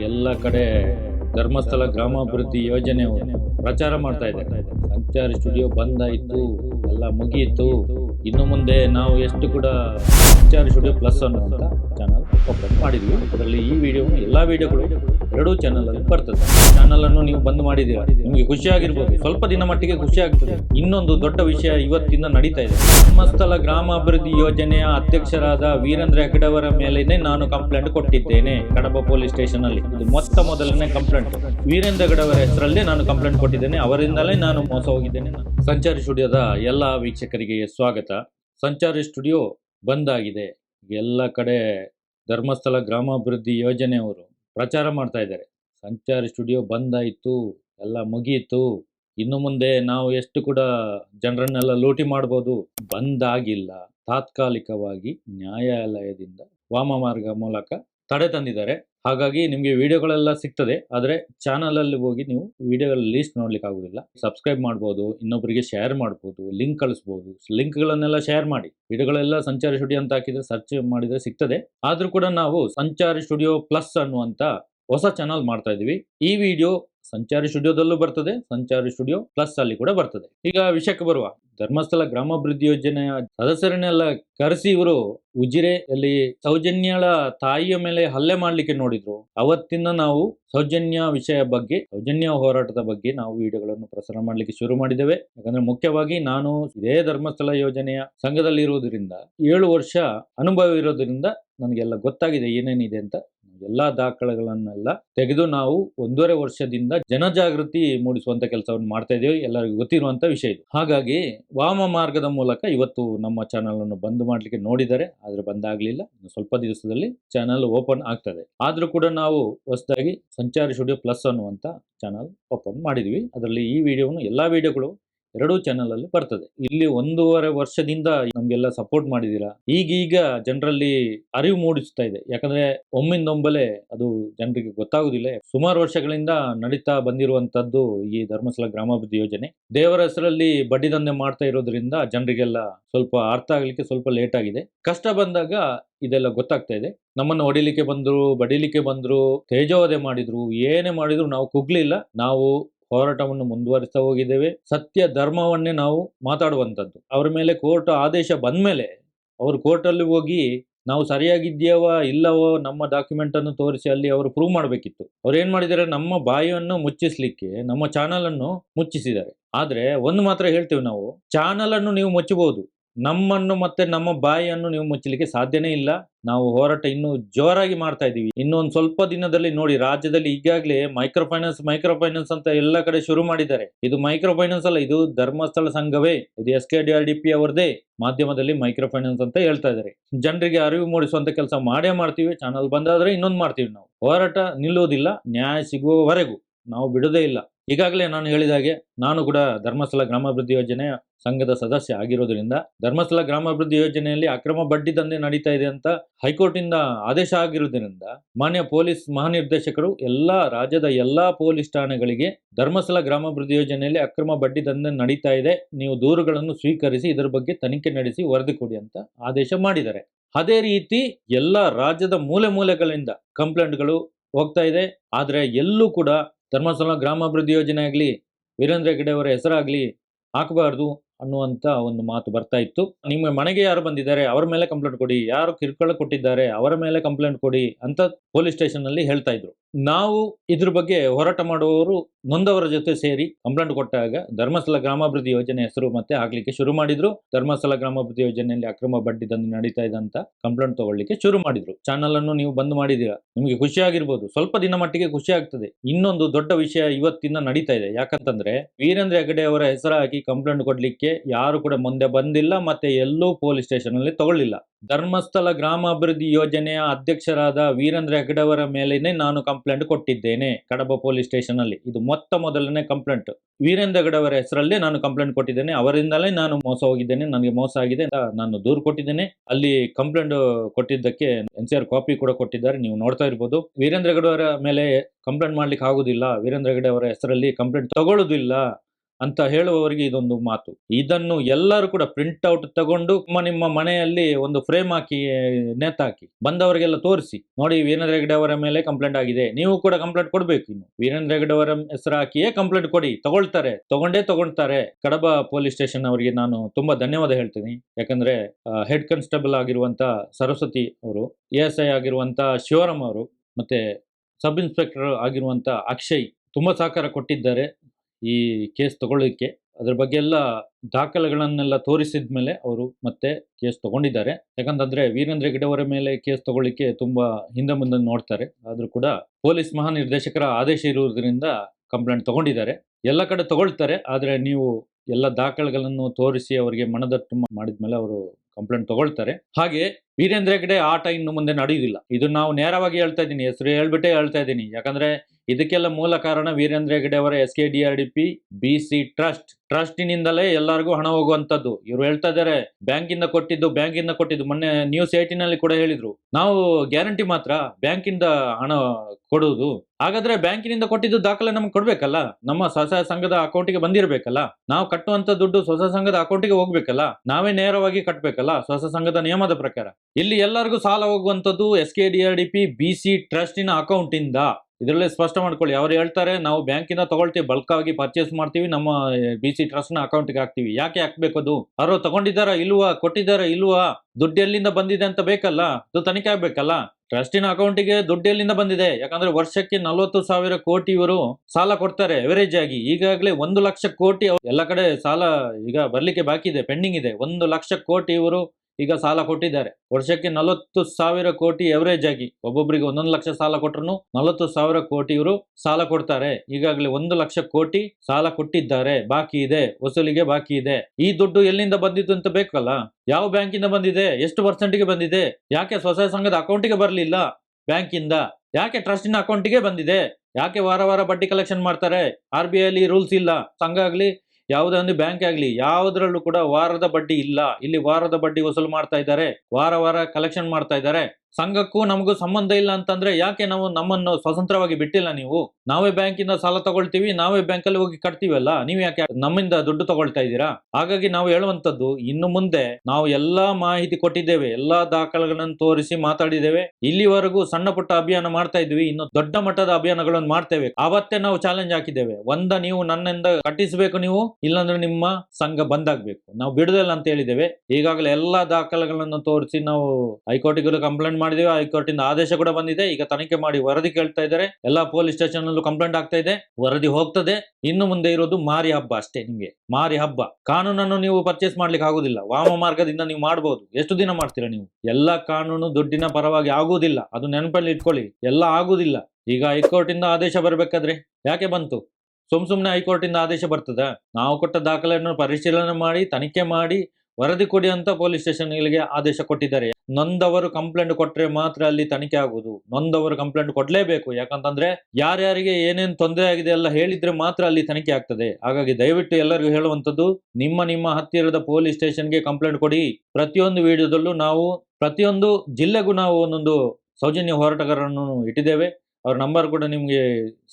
ಎಲ್ಲ ಕಡೆ ಧರ್ಮಸ್ಥಳ ಗ್ರಾಮಾಭಿವೃದ್ಧಿ ಯೋಜನೆ ಪ್ರಚಾರ ಮಾಡ್ತಾ ಇದೆ. ಸಂಚಾರಿ ಸ್ಟುಡಿಯೋ ಬಂದಾಯಿತು ಎಲ್ಲ ಮುಗಿಯಿತು. ಇನ್ನು ಮುಂದೆ ನಾವು ಎಷ್ಟು ಕೂಡ ಸಂಚಾರಿ ಸ್ಟುಡಿಯೋ ಪ್ಲಸ್ ಅನ್ನುವಂಥ ಚಾನಲ್ ಮಾಡಿದ್ವಿ. ಅದರಲ್ಲಿ ಈ ವಿಡಿಯೋ ಎಲ್ಲ ವಿಡಿಯೋಗಳು ಎರಡೂ ಚಾನಲ್ ಅಲ್ಲಿ ಬರ್ತದೆ. ಚಾನಲ್ ಅನ್ನು ನೀವು ಬಂದ್ ಮಾಡಿದ್ದೀರಾ? ನಿಮಗೆ ಖುಷಿ ಆಗಿರ್ಬೋದು. ಸ್ವಲ್ಪ ದಿನ ಮಟ್ಟಿಗೆ ಖುಷಿ ಆಗ್ತದೆ. ಇನ್ನೊಂದು ದೊಡ್ಡ ವಿಷಯ ಇವತ್ತಿಂದ ನಡೀತಾ ಇದೆ. ಧರ್ಮಸ್ಥಳ ಗ್ರಾಮಾಭಿವೃದ್ಧಿ ಯೋಜನೆಯ ಅಧ್ಯಕ್ಷರಾದ ವೀರೇಂದ್ರ ಹೆಗಡವರ ಮೇಲೇನೆ ನಾನು ಕಂಪ್ಲೇಂಟ್ ಕೊಟ್ಟಿದ್ದೇನೆ ಕಡಬ ಪೊಲೀಸ್ ಸ್ಟೇಷನ್ ಅಲ್ಲಿ. ಇದು ಮೊತ್ತ ಮೊದಲನೇ ಕಂಪ್ಲೇಂಟ್ ವೀರೇಂದ್ರ ಹೆಗಡವರ ಹೆಸರಲ್ಲೇ ನಾನು ಕಂಪ್ಲೇಂಟ್ ಕೊಟ್ಟಿದ್ದೇನೆ. ಅವರಿಂದಲೇ ನಾನು ಮೋಸ ಹೋಗಿದ್ದೇನೆ. ಸಂಚಾರಿ ಸ್ಟುಡಿಯೋದ ಎಲ್ಲ ವೀಕ್ಷಕರಿಗೆ ಸ್ವಾಗತ. ಸಂಚಾರಿ ಸ್ಟುಡಿಯೋ ಬಂದ್ ಆಗಿದೆ. ಎಲ್ಲ ಕಡೆ ಧರ್ಮಸ್ಥಳ ಗ್ರಾಮಾಭಿವೃದ್ಧಿ ಯೋಜನೆಯವರು ಪ್ರಚಾರ ಮಾಡ್ತಾ ಇದ್ದಾರೆ. ಸಂಚಾರಿ ಸ್ಟುಡಿಯೋ ಬಂದಾಯಿತು ಎಲ್ಲ ಮುಗಿಯಿತು. ಇನ್ನು ಮುಂದೆ ನಾವು ಎಷ್ಟು ಕೂಡ ಜನರನ್ನೆಲ್ಲ ಲೂಟಿ ಮಾಡ್ಬೋದು. ಬಂದಾಗಿಲ್ಲ. ತಾತ್ಕಾಲಿಕವಾಗಿ ನ್ಯಾಯಾಲಯದಿಂದ ವಾಮ ಮಾರ್ಗ ಮೂಲಕ ತಡೆ ತಂದಿದ್ದಾರೆ. ಹಾಗಾಗಿ ನಿಮಗೆ ವಿಡಿಯೋಗಳೆಲ್ಲ ಸಿಗ್ತದೆ, ಆದರೆ ಚಾನಲಲ್ಲಿ ಹೋಗಿ ನೀವು ವಿಡಿಯೋಗಳ ಲೀಸ್ಟ್ ನೋಡ್ಲಿಕ್ಕೆ ಆಗೋದಿಲ್ಲ ಸಬ್ಸ್ಕ್ರೈಬ್ ಮಾಡ್ಬೋದು ಇನ್ನೊಬ್ಬರಿಗೆ ಶೇರ್ ಮಾಡ್ಬೋದು ಲಿಂಕ್ ಕಳಿಸ್ಬೋದು. ಲಿಂಕ್ಗಳನ್ನೆಲ್ಲ ಶೇರ್ ಮಾಡಿ. ವಿಡಿಯೋಗಳೆಲ್ಲ ಸಂಚಾರಿ ಸ್ಟುಡಿಯೋ ಅಂತ ಹಾಕಿದ್ರೆ ಸರ್ಚ್ ಮಾಡಿದ್ರೆ ಸಿಗ್ತದೆ. ಆದರೂ ಕೂಡ ನಾವು ಸಂಚಾರಿ ಸ್ಟುಡಿಯೋ ಪ್ಲಸ್ ಅನ್ನುವಂಥ ಹೊಸ ಚಾನಲ್ ಮಾಡ್ತಾ ಇದೀವಿ ಈ ವಿಡಿಯೋ ಸಂಚಾರಿ ಸ್ಟುಡಿಯೋದಲ್ಲೂ ಬರ್ತದೆ, ಸಂಚಾರಿ ಸ್ಟುಡಿಯೋ ಪ್ಲಸ್ ಅಲ್ಲಿ ಕೂಡ ಬರ್ತದೆ. ಈಗ ವಿಷಯಕ್ಕೆ ಬರುವ. ಧರ್ಮಸ್ಥಳ ಗ್ರಾಮಾಭಿವೃದ್ಧಿ ಯೋಜನೆಯ ಸದಸ್ಯರನ್ನೆಲ್ಲ ಕರೆಸಿ ಇವರು ಉಜಿರೆಯಲ್ಲಿ ಸೌಜನ್ಯಳ ತಾಯಿಯ ಮೇಲೆ ಹಲ್ಲೆ ಮಾಡ್ಲಿಕ್ಕೆ ನೋಡಿದ್ರು. ಅವತ್ತಿಂದ ನಾವು ಸೌಜನ್ಯ ವಿಷಯ ಬಗ್ಗೆ, ಸೌಜನ್ಯ ಹೋರಾಟದ ಬಗ್ಗೆ ನಾವು ವಿಡಿಯೋಗಳನ್ನು ಪ್ರಸಾರ ಮಾಡ್ಲಿಕ್ಕೆ ಶುರು ಮಾಡಿದ್ದೇವೆ. ಯಾಕಂದ್ರೆ ಮುಖ್ಯವಾಗಿ ನಾನು ಇದೇ ಧರ್ಮಸ್ಥಳ ಯೋಜನೆಯ ಸಂಘದಲ್ಲಿ ಇರುವುದರಿಂದ ಏಳು ವರ್ಷ ಅನುಭವ ಇರೋದ್ರಿಂದ ನನಗೆಲ್ಲ ಗೊತ್ತಾಗಿದೆ ಏನೇನಿದೆ ಅಂತ. ಎಲ್ಲಾ ದಾಖಲೆಗಳನ್ನೆಲ್ಲ ತೆಗೆದು ನಾವು ಒಂದೂವರೆ ವರ್ಷದಿಂದ ಜನಜಾಗೃತಿ ಮೂಡಿಸುವಂತ ಕೆಲಸವನ್ನು ಮಾಡ್ತಾ ಇದ್ದೇವೆ ಎಲ್ಲರಿಗೂ ಗೊತ್ತಿರುವಂತ ವಿಷಯ ಇದು. ಹಾಗಾಗಿ ವಾಮ ಮಾರ್ಗದ ಮೂಲಕ ಇವತ್ತು ನಮ್ಮ ಚಾನಲ್ ಅನ್ನು ಬಂದ್ ಮಾಡ್ಲಿಕ್ಕೆ ನೋಡಿದರೆ ಆದ್ರೆ ಬಂದಾಗ್ಲಿಲ್ಲ ಆಗ್ಲಿಲ್ಲ. ಸ್ವಲ್ಪ ದಿವಸದಲ್ಲಿ ಚಾನಲ್ ಓಪನ್ ಆಗ್ತದೆ. ಆದ್ರೂ ಕೂಡ ನಾವು ಹೊಸದಾಗಿ ಸಂಚಾರಿ ಸ್ಟುಡಿಯೋ ಪ್ಲಸ್ ಅನ್ನುವಂತ ಚಾನಲ್ ಓಪನ್ ಮಾಡಿದ್ವಿ. ಅದರಲ್ಲಿ ಈ ವಿಡಿಯೋನು ಎಲ್ಲಾ ವಿಡಿಯೋಗಳು ಎರಡೂ ಚಾನೆಲ್ ಅಲ್ಲಿ ಬರ್ತದೆ. ಇಲ್ಲಿ ಒಂದೂವರೆ ವರ್ಷದಿಂದ ನಮ್ಗೆಲ್ಲ ಸಪೋರ್ಟ್ ಮಾಡಿದೀರಾ. ಈಗೀಗ ಜನರಲ್ಲಿ ಅರಿವು ಮೂಡಿಸ್ತಾ ಇದೆ. ಯಾಕಂದ್ರೆ ಒಮ್ಮಿಂದೊಂಬಲೆ ಅದು ಜನರಿಗೆ ಗೊತ್ತಾಗುದಿಲ್ಲ. ಸುಮಾರು ವರ್ಷಗಳಿಂದ ನಡೀತಾ ಬಂದಿರುವಂತದ್ದು ಈ ಧರ್ಮಸ್ಥಳ ಗ್ರಾಮಾಭಿವೃದ್ಧಿ ಯೋಜನೆ. ದೇವರ ಹೆಸರಲ್ಲಿ ಬಡ್ಡಿ ದಂಧೆ ಮಾಡ್ತಾ ಇರೋದ್ರಿಂದ ಜನರಿಗೆಲ್ಲ ಸ್ವಲ್ಪ ಅರ್ಥ ಆಗ್ಲಿಕ್ಕೆ ಸ್ವಲ್ಪ ಲೇಟ್ ಆಗಿದೆ. ಕಷ್ಟ ಬಂದಾಗ ಇದೆಲ್ಲ ಗೊತ್ತಾಗ್ತಾ ಇದೆ. ನಮ್ಮನ್ನು ಹೊಡಿಲಿಕ್ಕೆ ಬಂದ್ರು, ಬಡಿಲಿಕ್ಕೆ ಬಂದ್ರು, ತೇಜೋವಧೆ ಮಾಡಿದ್ರು, ಏನೇ ಮಾಡಿದ್ರು ನಾವು ಕುಗ್ಲಿಲ್ಲ. ನಾವು ಹೋರಾಟವನ್ನು ಮುಂದುವರಿಸ್ತಾ ಹೋಗಿದ್ದೇವೆ. ಸತ್ಯ ಧರ್ಮವನ್ನೇ ನಾವು ಮಾತಾಡುವಂಥದ್ದು. ಅವರ ಮೇಲೆ ಕೋರ್ಟ್ ಆದೇಶ ಬಂದ್ಮೇಲೆ ಅವರು ಕೋರ್ಟಲ್ಲಿ ಹೋಗಿ ನಾವು ಸರಿಯಾಗಿದ್ಯಾವ ಇಲ್ಲವೋ ನಮ್ಮ ಡಾಕ್ಯುಮೆಂಟ್ ಅನ್ನು ತೋರಿಸಿ ಅಲ್ಲಿ ಅವರು ಪ್ರೂವ್ ಮಾಡಬೇಕಿತ್ತು. ಅವ್ರು ಏನ್ ಮಾಡಿದ್ದಾರೆ? ನಮ್ಮ ಬಾಯಿಯನ್ನು ಮುಚ್ಚಿಸ್ಲಿಕ್ಕೆ, ನಮ್ಮ ಚಾನಲ್ ಅನ್ನು ಮುಚ್ಚಿಸಿದ್ದಾರೆ. ಆದ್ರೆ ಒಂದು ಮಾತ್ರ ಹೇಳ್ತೇವೆ ನಾವು ಚಾನಲ್ ಅನ್ನು ನೀವು ಮುಚ್ಚಬಹುದು. ನಮ್ಮನ್ನು ಮತ್ತೆ ನಮ್ಮ ಬಾಯಿಯನ್ನು ನೀವು ಮುಚ್ಚಲಿಕ್ಕೆ ಸಾಧ್ಯನೇ ಇಲ್ಲ. ನಾವು ಹೋರಾಟ ಇನ್ನು ಜೋರಾಗಿ ಮಾಡ್ತಾ ಇದ್ದೀವಿ. ಇನ್ನೊಂದು ಸ್ವಲ್ಪ ದಿನದಲ್ಲಿ ನೋಡಿ, ರಾಜ್ಯದಲ್ಲಿ ಈಗಾಗಲೇ ಮೈಕ್ರೋ ಫೈನಾನ್ಸ್ ಮೈಕ್ರೋ ಫೈನಾನ್ಸ್ ಅಂತ ಎಲ್ಲ ಕಡೆ ಶುರು ಮಾಡಿದ್ದಾರೆ. ಇದು ಮೈಕ್ರೋ ಫೈನಾನ್ಸ್ ಅಲ್ಲ, ಇದು ಧರ್ಮಸ್ಥಳ ಸಂಘವೇ. ಇದು ಎಸ್ ಕೆ ಡಿ ಅವರದೇ ಮಾಧ್ಯಮದಲ್ಲಿ ಮೈಕ್ರೋ ಫೈನಾನ್ಸ್ ಅಂತ ಹೇಳ್ತಾ ಇದ್ದಾರೆ. ಜನರಿಗೆ ಅರಿವು ಮೂಡಿಸುವಂತ ಕೆಲಸ ಮಾಡೇ ಮಾಡ್ತೀವಿ. ಚಾನಲ್ ಬಂದಾದ್ರೆ ಇನ್ನೊಂದು ಮಾಡ್ತೀವಿ ನಾವು. ಹೋರಾಟ ನಿಲ್ಲುವುದಿಲ್ಲ ನ್ಯಾಯ ಸಿಗುವವರೆಗೂ. ನಾವು ಬಿಡೋದೇ ಇಲ್ಲ. ಈಗಾಗಲೇ ನಾನು ಹೇಳಿದ ಹಾಗೆ ನಾನು ಕೂಡ ಧರ್ಮಸ್ಥಳ ಗ್ರಾಮಾಭಿವೃದ್ಧಿ ಯೋಜನೆಯ ಸಂಘದ ಸದಸ್ಯ ಆಗಿರೋದ್ರಿಂದ ಧರ್ಮಸ್ಥಳ ಗ್ರಾಮಾಭಿವೃದ್ಧಿ ಯೋಜನೆಯಲ್ಲಿ ಅಕ್ರಮ ಬಡ್ಡಿ ದಂಧೆ ನಡೀತಾ ಇದೆ ಅಂತ ಹೈಕೋರ್ಟ್ ಇಂದ ಆದೇಶ ಆಗಿರುವುದರಿಂದ ಮಾನ್ಯ ಪೊಲೀಸ್ ಮಹಾನಿರ್ದೇಶಕರು ಎಲ್ಲಾ ರಾಜ್ಯದ ಎಲ್ಲಾ ಪೊಲೀಸ್ ಠಾಣೆಗಳಿಗೆ ಧರ್ಮಸ್ಥಳ ಗ್ರಾಮಾಭಿವೃದ್ಧಿ ಯೋಜನೆಯಲ್ಲಿ ಅಕ್ರಮ ಬಡ್ಡಿ ದಂಧೆ ನಡೀತಾ ಇದೆ, ನೀವು ದೂರುಗಳನ್ನು ಸ್ವೀಕರಿಸಿ ಇದರ ಬಗ್ಗೆ ತನಿಖೆ ನಡೆಸಿ ವರದಿ ಕೊಡಿ ಅಂತ ಆದೇಶ ಮಾಡಿದ್ದಾರೆ. ಅದೇ ರೀತಿ ಎಲ್ಲ ರಾಜ್ಯದ ಮೂಲೆ ಮೂಲೆಗಳಿಂದ ಕಂಪ್ಲೇಂಟ್ಗಳು ಹೋಗ್ತಾ ಇದೆ, ಆದರೆ ಎಲ್ಲೂ ಕೂಡ ಧರ್ಮಸ್ಥಳ ಗ್ರಾಮಾಭಿವೃದ್ಧಿ ಯೋಜನೆ ಆಗಲಿ, ವೀರೇಂದ್ರ ಹೆಗ್ಡೆ ಅವರ ಹೆಸರಾಗ್ಲಿ ಹಾಕಬಾರ್ದು ಅನ್ನುವಂಥ ಒಂದು ಮಾತು ಬರ್ತಾ ಇತ್ತು. ನಿಮ್ಮ ಮನೆಗೆ ಯಾರು ಬಂದಿದ್ದಾರೆ, ಅವರ ಮೇಲೆ ಕಂಪ್ಲೇಂಟ್ ಕೊಡಿ. ಯಾರು ಕಿರುಕುಳ ಕೊಟ್ಟಿದ್ದಾರೆ, ಅವರ ಮೇಲೆ ಕಂಪ್ಲೇಂಟ್ ಕೊಡಿ ಅಂತ ಪೊಲೀಸ್ ಸ್ಟೇಷನ್ ಅಲ್ಲಿ ಹೇಳ್ತಾ ಇದ್ರು. ನಾವು ಇದ್ರ ಬಗ್ಗೆ ಹೋರಾಟ ಮಾಡುವವರು ನೊಂದವರ ಜೊತೆ ಸೇರಿ ಕಂಪ್ಲೇಂಟ್ ಕೊಟ್ಟಾಗ ಧರ್ಮಸ್ಥಳ ಗ್ರಾಮಾಭಿವೃದ್ಧಿ ಯೋಜನೆ ಹೆಸರು ಮತ್ತೆ ಹಾಕ್ಲಿಕ್ಕೆ ಶುರು ಮಾಡಿದ್ರು. ಧರ್ಮಸ್ಥಳ ಗ್ರಾಮಾಭಿವೃದ್ಧಿ ಯೋಜನೆಯಲ್ಲಿ ಅಕ್ರಮ ಬಡ್ಡಿ ದಂಧೆ ನಡೀತಾ ಇದೆ ಅಂತ ಕಂಪ್ಲೇಂಟ್ ತಗೊಳ್ಳಿಕ್ಕೆ ಶುರು ಮಾಡಿದ್ರು. ಚಾನಲ್ ಅನ್ನು ನೀವು ಬಂದ್ ಮಾಡಿದೀರಾ ನಿಮಗೆ ಖುಷಿ ಸ್ವಲ್ಪ ದಿನ ಮಟ್ಟಿಗೆ ಖುಷಿ ಆಗ್ತದೆ. ಇನ್ನೊಂದು ದೊಡ್ಡ ವಿಷಯ ಇವತ್ತಿಂದ ನಡೀತಾ ಇದೆ. ಯಾಕಂತಂದ್ರೆ ವೀರೇಂದ್ರ ಹೆಗಡೆ ಅವರ ಹೆಸರು ಹಾಕಿ ಕಂಪ್ಲೇಂಟ್ ಕೊಡ್ಲಿಕ್ಕೆ ಯಾರು ಕೂಡ ಮುಂದೆ ಬಂದಿಲ್ಲ, ಮತ್ತೆ ಎಲ್ಲೂ ಪೊಲೀಸ್ ಸ್ಟೇಷನ್ ಅಲ್ಲಿ ತಗೊಳ್ಳಿಲ್ಲ. ಧರ್ಮಸ್ಥಳ ಗ್ರಾಮಾಭಿವೃದ್ಧಿ ಯೋಜನೆಯ ಅಧ್ಯಕ್ಷರಾದ ವೀರೇಂದ್ರ ಹೆಗಡೆಯವರ ಮೇಲೇನೆ ನಾನು ಕಂಪ್ಲೇಂಟ್ ಕೊಟ್ಟಿದ್ದೇನೆ ಕಡಬ ಪೊಲೀಸ್ ಸ್ಟೇಷನ್ ಅಲ್ಲಿ ಇದು ಮೊತ್ತ ಮೊದಲನೇ ಕಂಪ್ಲೇಂಟ್. ವೀರೇಂದ್ರ ಹೆಗಡೆಯವರ ಹೆಸರಲ್ಲೇ ನಾನು ಕಂಪ್ಲೇಂಟ್ ಕೊಟ್ಟಿದ್ದೇನೆ. ಅವರಿಂದಲೇ ನಾನು ಮೋಸ ಹೋಗಿದ್ದೇನೆ. ನನಗೆ ಮೋಸ ಆಗಿದೆ ಅಂತ ನಾನು ದೂರು ಕೊಟ್ಟಿದ್ದೇನೆ. ಅಲ್ಲಿ ಕಂಪ್ಲೇಂಟ್ ಕೊಟ್ಟಿದ್ದಕ್ಕೆ ಎನ್ ಸಿ ಆರ್ ಕಾಪಿ ಕೂಡ ಕೊಟ್ಟಿದ್ದಾರೆ. ನೀವು ನೋಡ್ತಾ ಇರ್ಬೋದು. ವೀರೇಂದ್ರ ಹೆಗಡೆಯವರ ಮೇಲೆ ಕಂಪ್ಲೇಂಟ್ ಮಾಡ್ಲಿಕ್ಕೆ ಆಗುದಿಲ್ಲ ವೀರೇಂದ್ರ ಹೆಗಡೆ ಅವರ ಹೆಸರಲ್ಲಿ ಕಂಪ್ಲೇಂಟ್ ತಗೊಳ್ಳೋದಿಲ್ಲ ಅಂತ ಹೇಳುವವರಿಗೆ ಇದೊಂದು ಮಾತು. ಇದನ್ನು ಎಲ್ಲರೂ ಕೂಡ ಪ್ರಿಂಟ್ ಔಟ್ ತಗೊಂಡು ನಿಮ್ಮ ಮನೆಯಲ್ಲಿ ಒಂದು ಫ್ರೇಮ್ ಹಾಕಿ ನೇತಾಕಿ ಬಂದವರಿಗೆಲ್ಲ ತೋರಿಸಿ. ನೋಡಿ ವೀರೇಂದ್ರ ಹೆಗ್ಡೆ ಅವರ ಮೇಲೆ ಕಂಪ್ಲೇಂಟ್ ಆಗಿದೆ. ನೀವು ಕೂಡ ಕಂಪ್ಲೇಂಟ್ ಕೊಡಬೇಕು ಇನ್ನು. ವೀರೇಂದ್ರ ಹೆಗ್ಡೆ ಅವರ ಹೆಸರು ಹಾಕಿಯೇ ಕಂಪ್ಲೇಂಟ್ ಕೊಡಿ. ತಗೊಳ್ತಾರೆ. ತಗೊಂಡೇ ತಗೊಳ್ತಾರೆ. ಕಡಬ ಪೊಲೀಸ್ ಸ್ಟೇಷನ್ ಅವರಿಗೆ ನಾನು ತುಂಬಾ ಧನ್ಯವಾದ ಹೇಳ್ತೀನಿ. ಯಾಕಂದ್ರೆ ಹೆಡ್ ಕಾನ್ಸ್ಟೇಬಲ್ ಆಗಿರುವಂತ ಸರಸ್ವತಿ ಅವರು ಎಸ್ ಐ ಆಗಿರುವಂತ ಶಿವರಾಮ್ ಅವರು, ಮತ್ತೆ ಸಬ್ ಇನ್ಸ್ಪೆಕ್ಟರ್ ಆಗಿರುವಂತ ಅಕ್ಷಯ್, ತುಂಬಾ ಸಹಕಾರ ಕೊಟ್ಟಿದ್ದಾರೆ. ಈ ಕೇಸ್ ತಗೊಳ್ಳಿಕ್ಕೆ ಅದ್ರ ಬಗ್ಗೆ ಎಲ್ಲ ದಾಖಲೆಗಳನ್ನೆಲ್ಲ ತೋರಿಸಿದ ಮೇಲೆ ಅವರು ಮತ್ತೆ ಕೇಸ್ ತಗೊಂಡಿದ್ದಾರೆ. ಯಾಕಂತಂದ್ರೆ ವೀರೇಂದ್ರ ಗಿಡವರ ಮೇಲೆ ಕೇಸ್ ತಗೊಳ್ಳಿಕ್ಕೆ ತುಂಬಾ ಹಿಂದೆ ಮುಂದೆ ನೋಡ್ತಾರೆ. ಆದ್ರೂ ಕೂಡ ಪೊಲೀಸ್ ಮಹಾನಿರ್ದೇಶಕರ ಆದೇಶ ಇರುವುದರಿಂದ ಕಂಪ್ಲೇಂಟ್ ತಗೊಂಡಿದ್ದಾರೆ. ಎಲ್ಲ ಕಡೆ ತಗೊಳ್ತಾರೆ. ಆದ್ರೆ ನೀವು ಎಲ್ಲ ದಾಖಲೆಗಳನ್ನು ತೋರಿಸಿ ಅವರಿಗೆ ಮನದಟ್ಟು ಮಾಡಿದ್ಮೇಲೆ ಅವರು ಕಂಪ್ಲೇಂಟ್ ತಗೊಳ್ತಾರೆ. ಹಾಗೆ ವೀರೇಂದ್ರ ಹೆಗ್ಡೆ ಆಟ ಇನ್ನು ಮುಂದೆ ನಡೆಯುವುದಿಲ್ಲ. ಇದು ನಾವು ನೇರವಾಗಿ ಹೇಳ್ತಾ ಇದ್ದೀನಿ, ಹೆಸರು ಹೇಳ್ಬಿಟ್ಟೇ ಹೇಳ್ತಾ ಇದ್ದೀನಿ. ಯಾಕಂದ್ರೆ ಇದಕ್ಕೆಲ್ಲ ಮೂಲ ಕಾರಣ ವೀರೇಂದ್ರ ಹೆಗ್ಡೆ ಅವರ S K D R D B C trust ಟ್ರಸ್ಟಿನಿಂದಲೇ ಎಲ್ಲರಿಗೂ ಹಣ ಹೋಗುವಂತದ್ದು ಇವರು ಹೇಳ್ತಾ ಇದ್ದಾರೆ, ಬ್ಯಾಂಕಿಂದ ಕೊಟ್ಟಿದ್ದು ಬ್ಯಾಂಕಿಂದ ಕೊಟ್ಟಿದ್ದು. ಮೊನ್ನೆ ನ್ಯೂಸ್ ಏಟಿನಲ್ಲಿ ಕೂಡ ಹೇಳಿದ್ರು. ನಾವು ಗ್ಯಾರಂಟಿ ಮಾತ್ರ ಬ್ಯಾಂಕಿಂದ ಹಣ ಕೊಡುವುದು. ಹಾಗಾದ್ರೆ ಬ್ಯಾಂಕಿನಿಂದ ಕೊಟ್ಟಿದ್ದು ದಾಖಲೆ ನಮ್ಗೆ ಕೊಡ್ಬೇಕಲ್ಲ? ನಮ್ಮ ಸ್ವಸಹಾಯ ಸಂಘದ ಅಕೌಂಟಿಗೆ ಬಂದಿರಬೇಕಲ್ಲ? ನಾವು ಕಟ್ಟುವಂತ ದುಡ್ಡು ಸ್ವಸಹಾಯ ಸಂಘದ ಅಕೌಂಟಿಗೆ ಹೋಗ್ಬೇಕಲ್ಲ? ನಾವೇ ನೇರವಾಗಿ ಕಟ್ಟಬೇಕಲ್ಲ ಸ್ವಸಹಾಯ ಸಂಘದ ನಿಯಮದ ಪ್ರಕಾರ? ಇಲ್ಲಿ ಎಲ್ಲರಿಗೂ ಸಾಲ ಹೋಗುವಂಥದ್ದು S K D R D P B C ಟ್ರಸ್ಟಿನ account ಇಂದ ಇದರಲ್ಲೇ ಸ್ಪಷ್ಟ ಮಾಡ್ಕೊಳ್ಳಿ. ಅವ್ರು ಹೇಳ್ತಾರೆ, ನಾವು ಬ್ಯಾಂಕಿಂದ ತಗೊಳ್ತೀವಿ ಬಲ್ಕ್ ಆಗಿ ಪರ್ಚೇಸ್ ಮಾಡ್ತೀವಿ, ನಮ್ಮ ಬಿ ಸಿ ಟ್ರಸ್ಟ್ನ ಅಕೌಂಟ್ಗೆ ಹಾಕ್ತೀವಿ. ಯಾಕೆ ಹಾಕ್ಬೇಕು ಅದು? ಅವರು ತಗೊಂಡಿದ್ದಾರ ಇಲ್ವಾ? ಕೊಟ್ಟಿದ್ದಾರಾ ಇಲ್ವಾ? ದುಡ್ಡು ಎಲ್ಲಿಂದ ಬಂದಿದೆ ಅಂತ ಬೇಕಲ್ಲ? ಅದು ತನಿಖೆ ಆಗ್ಬೇಕಲ್ಲ? ಟ್ರಸ್ಟಿನ ಅಕೌಂಟಿಗೆ ದುಡ್ಡು ಎಲ್ಲಿಂದ ಬಂದಿದೆ? ಯಾಕಂದ್ರೆ ವರ್ಷಕ್ಕೆ ನಲವತ್ತು ಸಾವಿರ ಕೋಟಿ ಇವರು ಸಾಲ ಕೊಡ್ತಾರೆ ಎವರೇಜ್ ಆಗಿ. ಈಗಾಗಲೇ ಒಂದು ಲಕ್ಷ ಕೋಟಿ ಎಲ್ಲ ಕಡೆ ಸಾಲ ಈಗ ಬರ್ಲಿಕ್ಕೆ ಬಾಕಿ ಇದೆ ಪೆಂಡಿಂಗ್ ಇದೆ. ಒಂದು ಲಕ್ಷ ಕೋಟಿ ಇವರು ಈಗ ಸಾಲ ಕೊಟ್ಟಿದ್ದಾರೆ. ವರ್ಷಕ್ಕೆ ನಲವತ್ತು ಸಾವಿರ ಕೋಟಿ ಎವರೇಜ್ ಆಗಿ ಒಬ್ಬೊಬ್ಬರಿಗೆ ಒಂದೊಂದು ಲಕ್ಷ ಸಾಲ ಕೊಟ್ಟರು ನಲವತ್ತು ಸಾವಿರ ಕೋಟಿ ಇವರು ಸಾಲ ಕೊಡ್ತಾರೆ. ಈಗಾಗಲೇ ಒಂದು ಲಕ್ಷ ಕೋಟಿ ಸಾಲ ಕೊಟ್ಟಿದ್ದಾರೆ. ಬಾಕಿ ಇದೆ. ವಸೂಲಿಗೆ ಬಾಕಿ ಇದೆ. ಈ ದುಡ್ಡು ಎಲ್ಲಿಂದ ಬಂದಿತ್ತು ಅಂತ ಬೇಕಲ್ಲ? ಯಾವ ಬ್ಯಾಂಕಿಂದ ಬಂದಿದೆ? ಎಷ್ಟು ಪರ್ಸೆಂಟ್ಗೆ ಬಂದಿದೆ? ಯಾಕೆ ಸ್ವಸಹಾಯ ಸಂಘದ ಅಕೌಂಟಿಗೆ ಬರಲಿಲ್ಲ? ಬ್ಯಾಂಕಿಂದ? ಯಾಕೆ ಟ್ರಸ್ಟಿನ ಅಕೌಂಟಿಗೆ ಬಂದಿದೆ? ಯಾಕೆ ವಾರ ವಾರ ಬಡ್ಡಿ ಕಲೆಕ್ಷನ್ ಮಾಡ್ತಾರೆ? ಆರ್ ಬಿ ಐಲಿ ರೂಲ್ಸ್ ಇಲ್ಲ. ಸಂಘ ಆಗ್ಲಿ ಯಾವುದೇ ಒಂದು ಬ್ಯಾಂಕ್ ಆಗಲಿ, ಯಾವುದರಲ್ಲೂ ಕೂಡ ವಾರದ ಬಡ್ಡಿ ಇಲ್ಲ. ಇಲ್ಲಿ ವಾರದ ಬಡ್ಡಿ ವಸೂಲು ಮಾಡ್ತಾ ಇದ್ದಾರೆ. ವಾರ ವಾರ ಕಲೆಕ್ಷನ್ ಮಾಡ್ತಾ ಇದ್ದಾರೆ. ಸಂಘಕ್ಕೂ ನಮಗೂ ಸಂಬಂಧ ಇಲ್ಲ ಅಂತಂದ್ರೆ ಯಾಕೆ ನಾವು ನಮ್ಮನ್ನು ಸ್ವತಂತ್ರವಾಗಿ ಬಿಟ್ಟಿಲ್ಲ ನೀವು? ನಾವೇ ಬ್ಯಾಂಕಿಂದ ಸಾಲ ತಗೊಳ್ತೀವಿ, ನಾವೇ ಬ್ಯಾಂಕಲ್ಲಿ ಹೋಗಿ ಕಟ್ತೀವಲ್ಲ ನೀವು ಯಾಕೆ ನಮ್ಮಿಂದ ದುಡ್ಡು ತಗೊಳ್ತಾ ಇದ್ದೀರಾ? ಹಾಗಾಗಿ ನಾವು ಹೇಳುವಂತದ್ದು ಇನ್ನು ಮುಂದೆ ನಾವು ಎಲ್ಲಾ ಮಾಹಿತಿ ಕೊಟ್ಟಿದ್ದೇವೆ, ಎಲ್ಲಾ ದಾಖಲೆಗಳನ್ನು ತೋರಿಸಿ ಮಾತಾಡಿದ್ದೇವೆ. ಇಲ್ಲಿವರೆಗೂ ಸಣ್ಣ ಪುಟ್ಟ ಅಭಿಯಾನ ಮಾಡ್ತಾ ಇದ್ವಿ, ಇನ್ನು ದೊಡ್ಡ ಮಟ್ಟದ ಅಭಿಯಾನಗಳನ್ನು ಮಾಡ್ತೇವೆ. ಅವತ್ತೇ ನಾವು ಚಾಲೆಂಜ್ ಹಾಕಿದ್ದೇವೆ. ಒಂದ ನೀವು ನನ್ನಿಂದ ಕಟ್ಟಿಸಬೇಕು ನೀವು, ಇಲ್ಲಾಂದ್ರೆ ನಿಮ್ಮ ಸಂಘ ಬಂದಾಗ್ಬೇಕು ನಾವು ಬಿಡುದಿಲ್ಲ ಅಂತ ಹೇಳಿದ್ದೇವೆ. ಈಗಾಗಲೇ ಎಲ್ಲಾ ದಾಖಲೆಗಳನ್ನು ತೋರಿಸಿ ನಾವು ಹೈಕೋರ್ಟಿಗೂ ಕಂಪ್ಲೇಂಟ್ ಮಾಡಿದ್ದೇವೆ ಹೈಕೋರ್ಟ್ ಇಂದ ಆದೇಶ ಕೂಡ ಬಂದಿದೆ. ಈಗ ತನಿಖೆ ಮಾಡಿ ವರದಿ ಕೇಳ್ತಾ ಇದ್ದಾರೆ. ಎಲ್ಲಾ ಪೊಲೀಸ್ ಸ್ಟೇಷನ್ ಅಲ್ಲೂ ಕಂಪ್ಲೇಂಟ್ ಆಗ್ತಾ ಇದೆ. ವರದಿ ಹೋಗ್ತದೆ. ಇನ್ನು ಮುಂದೆ ಇರೋದು ಮಾರಿ ಹಬ್ಬ ಅಷ್ಟೇ ನಿಮ್ಗೆ. ಮಾರಿ ಹಬ್ಬ. ಕಾನೂನನ್ನು ನೀವು ಪರ್ಚೇಸ್ ಮಾಡ್ಲಿಕ್ಕೆ ಆಗುದಿಲ್ಲ. ವಾಮ ಮಾರ್ಗದಿಂದ ನೀವು ಮಾಡಬಹುದು ಎಷ್ಟು ದಿನ ಮಾಡ್ತೀರಾ ನೀವು? ಎಲ್ಲಾ ಕಾನೂನು ದುಡ್ಡಿನ ಪರವಾಗಿ ಆಗುವುದಿಲ್ಲ ಅದು ನೆನಪಲ್ಲಿ ಇಟ್ಕೊಳ್ಳಿ. ಎಲ್ಲ ಆಗುದಿಲ್ಲ. ಈಗ ಹೈಕೋರ್ಟ್ ಇಂದ ಆದೇಶ ಬರ್ಬೇಕಾದ್ರೆ ಯಾಕೆ ಬಂತು? ಸುಮ್ ಸುಮ್ನೆ ಹೈಕೋರ್ಟ್ ಇಂದ ಆದೇಶ ಬರ್ತದ? ನಾವು ಕೊಟ್ಟ ದಾಖಲೆಯನ್ನು ಪರಿಶೀಲನೆ ಮಾಡಿ, ತನಿಖೆ ಮಾಡಿ, ವರದಿ ಕೊಡಿ ಅಂತ ಪೊಲೀಸ್ ಸ್ಟೇಷನ್ಗಳಿಗೆ ಆದೇಶ ಕೊಟ್ಟಿದ್ದಾರೆ. ನೊಂದವರು ಕಂಪ್ಲೇಂಟ್ ಕೊಟ್ರೆ ಮಾತ್ರ ಅಲ್ಲಿ ತನಿಖೆ ಆಗುವುದು. ನೊಂದವರು ಕಂಪ್ಲೇಂಟ್ ಕೊಡ್ಲೇಬೇಕು. ಯಾಕಂತಂದ್ರೆ ಯಾರ್ಯಾರಿಗೆ ಏನೇನ್ ತೊಂದರೆ ಆಗಿದೆ ಎಲ್ಲ ಹೇಳಿದ್ರೆ ಮಾತ್ರ ಅಲ್ಲಿ ತನಿಖೆ ಆಗ್ತದೆ. ಹಾಗಾಗಿ ದಯವಿಟ್ಟು ಎಲ್ಲರಿಗೂ ಹೇಳುವಂತದ್ದು ನಿಮ್ಮ ನಿಮ್ಮ ಹತ್ತಿರದ ಪೊಲೀಸ್ ಸ್ಟೇಷನ್ಗೆ ಕಂಪ್ಲೇಂಟ್ ಕೊಡಿ. ಪ್ರತಿಯೊಂದು ವಿಡಿಯೋದಲ್ಲೂ ನಾವು, ಪ್ರತಿಯೊಂದು ಜಿಲ್ಲೆಗೂ ನಾವು ಒಂದೊಂದು ಸೌಜನ್ಯ ಹೋರಾಟಗಾರರನ್ನು ಇಟ್ಟಿದ್ದೇವೆ. ಅವ್ರ ನಂಬರ್ ಕೂಡ ನಿಮಗೆ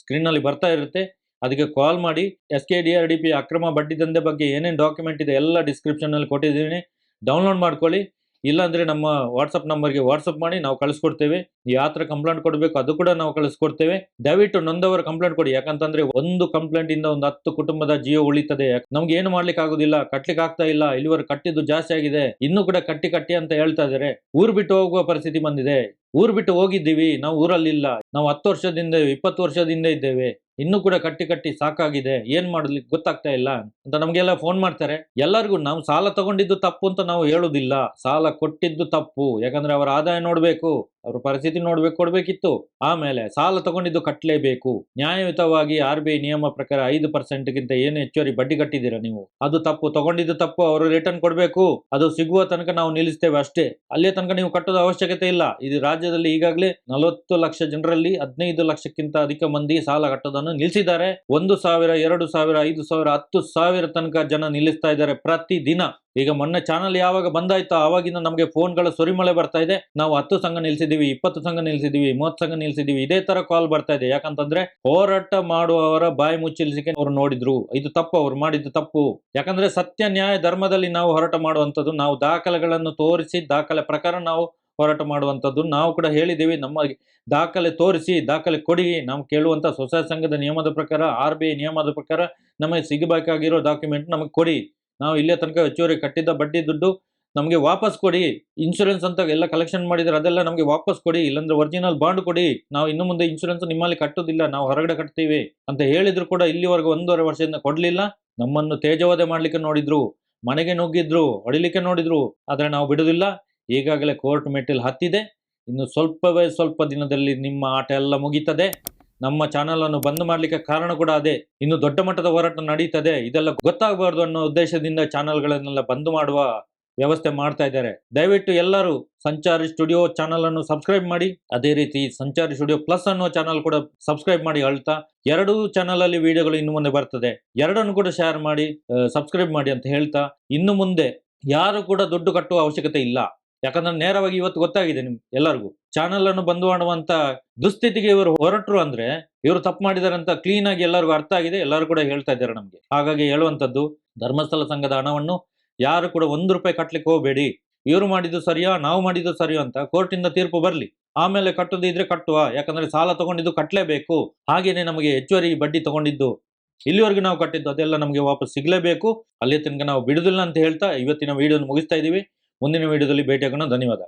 ಸ್ಕ್ರೀನಲ್ಲಿ ಬರ್ತಾ ಇರುತ್ತೆ. ಅದಕ್ಕೆ ಕಾಲ್ ಮಾಡಿ. S K D R D P ಅಕ್ರಮ ಬಡ್ಡಿ ದಂಧೆ ಬಗ್ಗೆ ಏನೇನು ಡಾಕ್ಯುಮೆಂಟ್ ಇದೆ ಎಲ್ಲ ಡಿಸ್ಕ್ರಿಪ್ಷನಲ್ಲಿ ಕೊಟ್ಟಿದ್ದೀನಿ. ಡೌನ್ಲೋಡ್ ಮಾಡ್ಕೊಳ್ಳಿ. ಇಲ್ಲಾಂದ್ರೆ ನಮ್ಮ ವಾಟ್ಸಪ್ ನಂಬರ್ಗೆ ವಾಟ್ಸಪ್ ಮಾಡಿ ನಾವು ಕಳಿಸ್ಕೊಡ್ತೇವೆ. ಯಾವ ಕಂಪ್ಲೇಂಟ್ ಕೊಡಬೇಕು ಅದು ಕೂಡ ನಾವು ಕಳಿಸ್ಕೊಡ್ತೇವೆ. ದಯವಿಟ್ಟು ನೊಂದವರ ಕಂಪ್ಲೇಂಟ್ ಕೊಡಿ. ಯಾಕಂತಂದ್ರೆ ಒಂದು ಕಂಪ್ಲೇಂಟ್ ಇಂದ ಒಂದು ಹತ್ತು ಕುಟುಂಬದ ಜೀವ ಉಳಿತದೆ. ನಮ್ಗೆ ಏನು ಮಾಡ್ಲಿಕ್ಕೆ ಆಗುದಿಲ್ಲ. ಕಟ್ಲಿಕ್ಕೆ ಆಗ್ತಾ ಇಲ್ಲ. ಇಲ್ಲಿವರೆಗೆ ಕಟ್ಟಿದ್ದು ಜಾಸ್ತಿ ಆಗಿದೆ. ಇನ್ನೂ ಕೂಡ ಕಟ್ಟಿ ಕಟ್ಟಿ ಅಂತ ಹೇಳ್ತಾ ಇದಾರೆ. ಊರ್ ಬಿಟ್ಟು ಹೋಗುವ ಪರಿಸ್ಥಿತಿ ಬಂದಿದೆ. ಊರ್ ಬಿಟ್ಟು ಹೋಗಿದ್ದೀವಿ. ನಾವು ಊರಲ್ಲಿಲ್ಲ. ನಾವು ಹತ್ತು ವರ್ಷದಿಂದ ಇಪ್ಪತ್ತು ವರ್ಷದಿಂದ ಇದ್ದೇವೆ. ಇನ್ನೂ ಕೂಡ ಕಟ್ಟಿ ಕಟ್ಟಿ ಸಾಕಾಗಿದೆ. ಏನ್ ಮಾಡ್ಲಿಕ್ಕೆ ಗೊತ್ತಾಗ್ತಾ ಇಲ್ಲ. ಅಂತ ನಮ್ಗೆಲ್ಲ ಫೋನ್ ಮಾಡ್ತಾರೆ. ಎಲ್ಲರಿಗೂ ನಾವು ಸಾಲ ತಗೊಂಡಿದ್ದು ತಪ್ಪು ಅಂತ ನಾವು ಹೇಳುದಿಲ್ಲ. ಸಾಲ ಕೊಟ್ಟಿದ್ದು ತಪ್ಪು. ಯಾಕಂದ್ರೆ ಅವರ ಆದಾಯ ನೋಡ್ಬೇಕು. ಅವ್ರ ಪರಿಸ್ಥಿತಿ ನೋಡ್ಬೇಕು, ಕೊಡ್ಬೇಕಿತ್ತು. ಆಮೇಲೆ ಸಾಲ ತಗೊಂಡಿದ್ದು ಕಟ್ಟಲೇಬೇಕು ನ್ಯಾಯಯುತವಾಗಿ ಆರ್ ಬಿ ಐ ನಿಯಮ ಪ್ರಕಾರ ಐದು ಪರ್ಸೆಂಟ್ಗಿಂತ ಏನು ಹೆಚ್ಚುವರಿ ಬಡ್ಡಿ ಕಟ್ಟಿದ್ದೀರಾ ನೀವು? ಅದು ತಪ್ಪು. ತಗೊಂಡಿದ್ದು ತಪ್ಪು, ಅವರು ರಿಟರ್ನ್ ಕೊಡಬೇಕು. ಅದು ಸಿಗುವ ತನಕ ನಾವು ನಿಲ್ಲಿಸ್ತೇವೆ ಅಷ್ಟೇ. ಅಲ್ಲೇ ತನಕ ನೀವು ಕಟ್ಟೋದು ಅವಶ್ಯಕತೆ ಇಲ್ಲ. ಇದು ರಾಜ್ಯದಲ್ಲಿ ಈಗಾಗಲೇ ನಲವತ್ತು ಲಕ್ಷ ಜನರಲ್ಲಿ ಹದಿನೈದು ಲಕ್ಷಕ್ಕಿಂತ ಅಧಿಕ ಮಂದಿ ಸಾಲ ಕಟ್ಟೋದನ್ನು ನಿಲ್ಲಿಸಿದ್ದಾರೆ. ಒಂದು ಸಾವಿರ, ಎರಡು ಸಾವಿರ, ಐದು ಸಾವಿರ, ಹತ್ತು ಸಾವಿರ ತನಕ ಜನ ನಿಲ್ಲಿಸ್ತಾ ಇದ್ದಾರೆ ಪ್ರತಿ ದಿನ ಈಗ ಮೊನ್ನೆ ಚಾನಲ್ ಯಾವಾಗ ಬಂದಾಯ್ತೋ ಆವಾಗಿಂದ ನಮಗೆ ಫೋನ್ಗಳ ಸುರಿಮಳೆ ಬರ್ತಾ ಇದೆ. ನಾವು ಹತ್ತು ಸಂಘ ನಿಲ್ಸಿದೀವಿ, ಇಪ್ಪತ್ತು ಸಂಘ ನಿಲ್ಸಿದೀವಿ, ಮೂವತ್ತು ಸಂಘ ನಿಲ್ಸಿದೀವಿ, ಇದೇ ತರ ಕಾಲ್ ಬರ್ತಾ ಇದೆ. ಯಾಕಂತಂದ್ರೆ ಹೋರಾಟ ಮಾಡುವವರ ಬಾಯಿ ಮುಚ್ಚಿಲ್ಸಿಕೆ ಅವ್ರು ನೋಡಿದ್ರು. ಇದು ತಪ್ಪು, ಅವ್ರು ಮಾಡಿದ್ದು ತಪ್ಪು. ಯಾಕಂದ್ರೆ ಸತ್ಯ, ನ್ಯಾಯ, ಧರ್ಮದಲ್ಲಿ ನಾವು ಹೋರಾಟ ಮಾಡುವಂತದ್ದು ನಾವು ದಾಖಲೆಗಳನ್ನು ತೋರಿಸಿ, ದಾಖಲೆ ಪ್ರಕಾರ ನಾವು ಹೋರಾಟ ಮಾಡುವಂಥದ್ದು, ನಾವು ಕೂಡ ಹೇಳಿದ್ದೀವಿ. ನಮ್ಮ ದಾಖಲೆ ತೋರಿಸಿ, ದಾಖಲೆ ಕೊಡಿ, ನಾವು ಕೇಳುವಂಥ ಸ್ವಸಹಾಯ ಸಂಘದ ನಿಯಮದ ಪ್ರಕಾರ, ಆರ್ ಬಿ ಐ ನಿಯಮದ ಪ್ರಕಾರ ನಮಗೆ ಸಿಗಬೇಕಾಗಿರೋ ಡಾಕ್ಯುಮೆಂಟ್ ನಮಗೆ ಕೊಡಿ. ನಾವು ಇಲ್ಲೇ ತನಕ ಹೆಚ್ಚುವರಿ ಕಟ್ಟಿದ್ದ ಬಡ್ಡಿ ದುಡ್ಡು ನಮಗೆ ವಾಪಸ್ ಕೊಡಿ. ಇನ್ಶೂರೆನ್ಸ್ ಅಂತ ಎಲ್ಲ ಕಲೆಕ್ಷನ್ ಮಾಡಿದ್ರೆ ಅದೆಲ್ಲ ನಮಗೆ ವಾಪಸ್ ಕೊಡಿ. ಇಲ್ಲಾಂದ್ರೆ ಒರಿಜಿನಲ್ ಬಾಂಡ್ ಕೊಡಿ. ನಾವು ಇನ್ನು ಮುಂದೆ ಇನ್ಶೂರೆನ್ಸ್ ನಿಮ್ಮಲ್ಲಿ ಕಟ್ಟೋದಿಲ್ಲ ನಾವು ಹೊರಗಡೆ ಕಟ್ತೀವಿ ಅಂತ ಹೇಳಿದ್ರು ಕೂಡ ಇಲ್ಲಿವರೆಗೂ ಒಂದೂವರೆ ವರ್ಷದಿಂದ ಕೊಡಲಿಲ್ಲ. ನಮ್ಮನ್ನು ತೇಜವಧೆ ಮಾಡ್ಲಿಕ್ಕೆ ನೋಡಿದ್ರು. ಮನೆಗೆ ನುಗ್ಗಿದ್ರು. ಹೊಡಿಲಿಕ್ಕೆ ನೋಡಿದ್ರು. ಆದರೆ ನಾವು ಬಿಡೋದಿಲ್ಲ ಈಗಾಗಲೇ ಕೋರ್ಟ್ ಮೆಟ್ಟಿಲ್ ಹತ್ತಿದೆ. ಇನ್ನು ಸ್ವಲ್ಪವೇ ಸ್ವಲ್ಪ ದಿನದಲ್ಲಿ ನಿಮ್ಮ ಆಟ ಎಲ್ಲ ಮುಗೀತದೆ. ನಮ್ಮ ಚಾನಲ್ ಅನ್ನು ಬಂದ್ ಮಾಡ್ಲಿಕ್ಕೆ ಕಾರಣ ಕೂಡ ಅದೇ. ಇನ್ನು ದೊಡ್ಡ ಮಟ್ಟದ ಹೋರಾಟ ನಡೀತದೆ. ಇದೆಲ್ಲ ಗೊತ್ತಾಗಬಾರ್ದು ಅನ್ನೋ ಉದ್ದೇಶದಿಂದ ಚಾನಲ್ಗಳನ್ನೆಲ್ಲ ಬಂದ್ ಮಾಡುವ ವ್ಯವಸ್ಥೆ ಮಾಡ್ತಾ ಇದ್ದಾರೆ. ದಯವಿಟ್ಟು ಎಲ್ಲರೂ ಸಂಚಾರಿ ಸ್ಟುಡಿಯೋ ಚಾನಲ್ ಅನ್ನು ಸಬ್ಸ್ಕ್ರೈಬ್ ಮಾಡಿ. ಅದೇ ರೀತಿ ಸಂಚಾರಿ ಸ್ಟುಡಿಯೋ ಪ್ಲಸ್ ಅನ್ನೋ ಚಾನಲ್ ಕೂಡ ಸಬ್ಸ್ಕ್ರೈಬ್ ಮಾಡಿ ಹೇಳ್ತಾ. ಎರಡೂ ಚಾನಲ್ ಅಲ್ಲಿ ವಿಡಿಯೋಗಳು ಇನ್ನು ಮುಂದೆ ಬರ್ತದೆ. ಎರಡನ್ನು ಕೂಡ ಶೇರ್ ಮಾಡಿ ಸಬ್ಸ್ಕ್ರೈಬ್ ಮಾಡಿ ಅಂತ ಹೇಳ್ತಾ. ಇನ್ನು ಮುಂದೆ ಯಾರು ಕೂಡ ದುಡ್ಡು ಕಟ್ಟುವ ಅವಶ್ಯಕತೆ ಇಲ್ಲ. ಯಾಕಂದ್ರೆ ನೇರವಾಗಿ ಇವತ್ತು ಗೊತ್ತಾಗಿದೆ ನಿಮ್ ಎಲ್ಲರಿಗೂ. ಚಾನಲ್ ಅನ್ನು ಬಂದು ಮಾಡುವಂತ ದುಸ್ಥಿತಿಗೆ ಇವರು ಹೊರಟರು ಅಂದ್ರೆ ಇವರು ತಪ್ಪು ಮಾಡಿದಾರೆ ಅಂತ ಕ್ಲೀನ್ ಆಗಿ ಎಲ್ಲರಿಗೂ ಅರ್ಥ ಆಗಿದೆ, ಎಲ್ಲರೂ ಕೂಡ ಹೇಳ್ತಾ ಇದ್ದಾರೆ ನಮ್ಗೆ. ಹಾಗಾಗಿ ಹೇಳುವಂತದ್ದು ಧರ್ಮಸ್ಥಳ ಸಂಘದ ಹಣವನ್ನು ಯಾರು ಕೂಡ ಒಂದು ರೂಪಾಯಿ ಕಟ್ಲಿಕ್ಕೆ ಹೋಗಬೇಡಿ. ಇವರು ಮಾಡಿದ್ದು ಸರಿಯಾ, ನಾವು ಮಾಡಿದ್ದು ಸರಿಯಾ ಅಂತ ಕೋರ್ಟಿಂದ ತೀರ್ಪು ಬರ್ಲಿ. ಆಮೇಲೆ ಕಟ್ಟುದಿದ್ರೆ ಕಟ್ಟುವ, ಯಾಕಂದ್ರೆ ಸಾಲ ತಗೊಂಡಿದ್ದು ಕಟ್ಟಲೇಬೇಕು ಹಾಗೇನೆ ನಮಗೆ ಹೆಚ್ಚುವರಿ ಬಡ್ಡಿ ತಗೊಂಡಿದ್ದು, ಇಲ್ಲಿವರೆಗೂ ನಾವು ಕಟ್ಟಿದ್ದು ಅದೆಲ್ಲ ನಮಗೆ ವಾಪಸ್ ಸಿಗ್ಲೇಬೇಕು. ಅಲ್ಲಿ ತನಕ ನಾವು ಬಿಡುದಿಲ್ಲ ಅಂತ ಹೇಳ್ತಾ ಇವತ್ತಿನ ವಿಡಿಯೋ ಮುಗಿಸ್ತಾ ಇದೀವಿ ಮುಂದಿನ ವಿಡಿಯೋದಲ್ಲಿ ಭೇಟಿಯಾಗೋಣ. ಧನ್ಯವಾದ.